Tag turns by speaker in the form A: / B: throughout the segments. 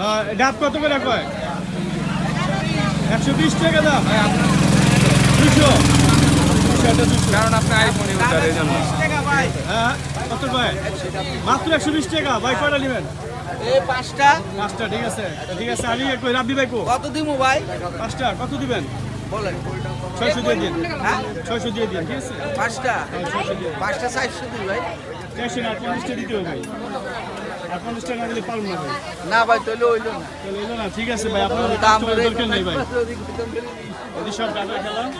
A: হ্যাঁ, ডাব কত করে কয়? একশো বিশ টাকা দাম। দুশো।
B: কারণ আপনি আইফোন ইউজার এই জন্য।
A: হ্যাঁ কত কয়? মাত্র একশো বিশ টাকা। ভাই কয়টা নেবেন?
C: এই পাঁচটা।
A: পাঁচটা ঠিক আছে। ঠিক আছে আমি কই রাব্বি ভাই কো?
C: কত দিমু ভাই?
A: পাঁচটা কত দিবেন?
C: বলেন।
A: ছয়শো দিয়ে দিন।
C: হ্যাঁ?
A: ছয়শো দিয়ে দিন ঠিক আছে?
C: পাঁচটা। পাঁচটা চারশো ভাই।
A: টেনশন আর পঞ্চাশটা দিতে হবে ভাই। না দিলে না ভাই।
C: না তাহলে হইল না।
A: তাহলে না ঠিক আছে ভাই আপনার
C: দাম
A: দরকার নেই ভাই। যদি সব টাকা খেলাম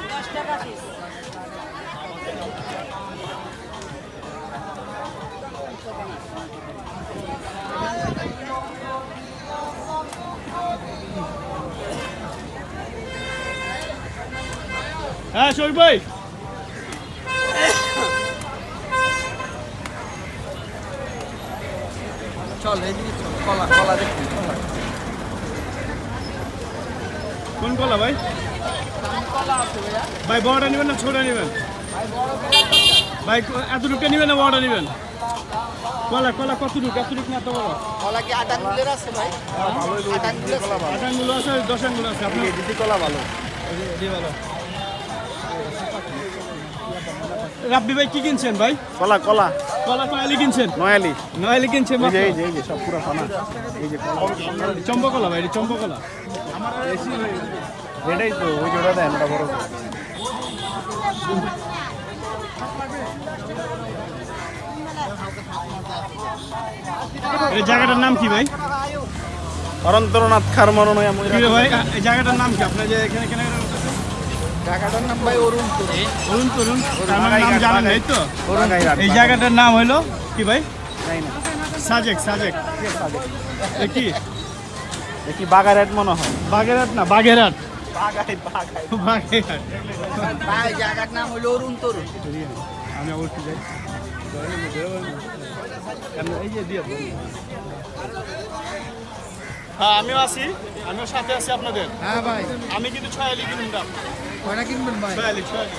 A: হ্যাঁ শরীফ ভাই।
C: চল এদিকে চল কলা কলা দেখি কলা।
A: কোন কলা ভাই? ভাই বড়টা নেবেন না ছোটা নেবেন? ভাই এতটুকু নেবেন না বড়টা নেবেন? কলা কলা কতটুকু? এতটুকু না এত বড়।
C: কলা কি আট আঙ্গুলের আছে ভাই? আট আঙ্গুলের
A: আট আঙ্গুলো আছে দশ আঙ্গুলো আছে। আপনার
B: দিদি কলা ভালো।
A: জি ভালো। রাব্বি ভাই কি কিনছেন ভাই?
B: কলা কলা।
A: কলা নয়ালি কিনছেন?
B: নয়ালি।
A: নয়ালি কিনছেন
B: এই যে
A: মাত্র?
B: এই যে এই যে সব পুরো ফানা এই যে কলা।
A: চম্পকলা ভাই এটা চম্পকলা।
B: এটাই তো ওই যে ওটা দেন ওটা বড়। তো।
A: এই জায়গাটার নাম কি ভাই?
B: অনন্তরনাথ খার মরণয়া
A: কি রে ভাই? এই জায়গাটার নাম কি? আপনার যে এখানে কেনাকাটা
C: নাম ভাই অরুণ তো
A: অরুণ তরুণ আমার নাম
B: বাগাইঘাট,
A: জানেন এই তো? এই জায়গাটার নাম হলো কি ভাই? সাজেক সাজেক। কি
B: দেখি বাগারেট মনে হয়?
A: বাগেরহাট না বাগেরহাট।
C: জায়গার নাম হলো অরুণ তরুণ
A: আমি অবশ্যই যাই। হ্যাঁ আমিও আছি। আমিও সাথে আছি আপনাদের।
C: হ্যাঁ ভাই।
A: আমি কিন্তু ছয়ালি কিনুন দাম।
C: কয়টা কিনবেন ভাই?
A: ছয়ালি ছয়ালি।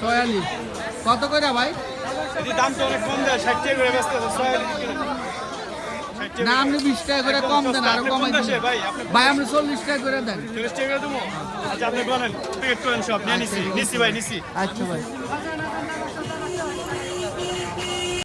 C: ছয়ালি। কত করে ভাই?
A: যদি দাম তো অনেক কম দেয় ষাট টাকা করে ব্যস্ত ষাট টাকা
C: না আপনি বিশ টাকা করে কম দেন
A: আরও
C: কমাই দেন। ভাই আপনি চল্লিশ টাকা করে দেন।
A: চল্লিশ টাকা দেবো। আচ্ছা আপনি বলেন টিকিট করেন সব। নিয়ে নিছি নিছি ভাই নিছি।
C: আচ্ছা ভাই।